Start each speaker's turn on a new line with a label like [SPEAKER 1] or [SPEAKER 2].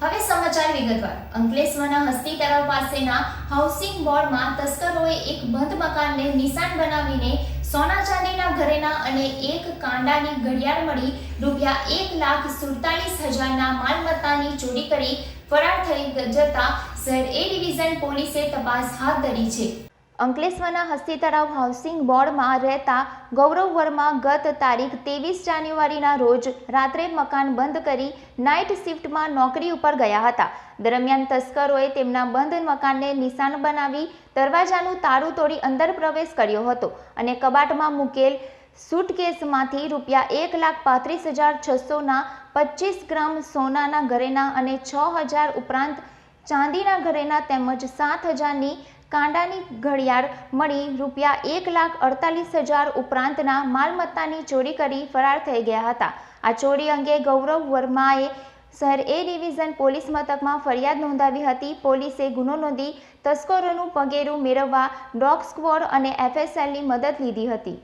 [SPEAKER 1] હવે સમાચાર વિગતવાર. અંકલેશ્વરના હસ્તી તળાવ પાસેના હાઉસિંગ બોર્ડમાં તસ્કરોએ એક બંધ મકાનને નિશાન બનાવીને સોના ચાંદીના ઘરેના અને એક કાંડાની ઘડિયાળ મળી રૂપિયા એક લાખ સુડતાલીસ હજારના માલમત્તાની ચોરી કરી ફરાર થઈ જતા શહેર એ ડિવિઝન પોલીસે તપાસ હાથ ધરી છે. અંકલેશ્વરના હસ્તી તળાવ હાઉસિંગ બોર્ડમાં રહેતા ગૌરવ વર્મા ગત તારીખ ત્રેવીસ જાન્યુઆરીના રોજ રાત્રે મકાન બંધ કરી નાઇટ શિફ્ટમાં નોકરી ઉપર ગયા હતા. દરમિયાન તસ્કરોએ તેમના બંધ મકાનને નિશાન બનાવી દરવાજાનું તાળું તોડી અંદર પ્રવેશ કર્યો હતો અને કબાટમાં મૂકેલ સૂટકેસમાંથી રૂપિયા એક લાખ પાંત્રીસ હજાર છસોના પચીસ ગ્રામ સોનાના ઘરેના અને છ હજાર ઉપરાંત ચાંદીના ઘરેના તેમજ સાત હજારની કાંડાની ઘડિયાળ મળી રૂપિયા એક લાખ અડતાલીસ હજાર ઉપરાંતના માલમત્તાની ચોરી કરી ફરાર થઈ ગયા હતા. આ ચોરી અંગે ગૌરવ વર્માએ શહેર એ ડિવિઝન પોલીસ મથકમાં ફરિયાદ નોંધાવી હતી. પોલીસે ગુનો નોંધી તસ્કરોનું પગેરું મેળવવા ડોગ સ્ક્વોડ અને એફએસએલની મદદ લીધી હતી.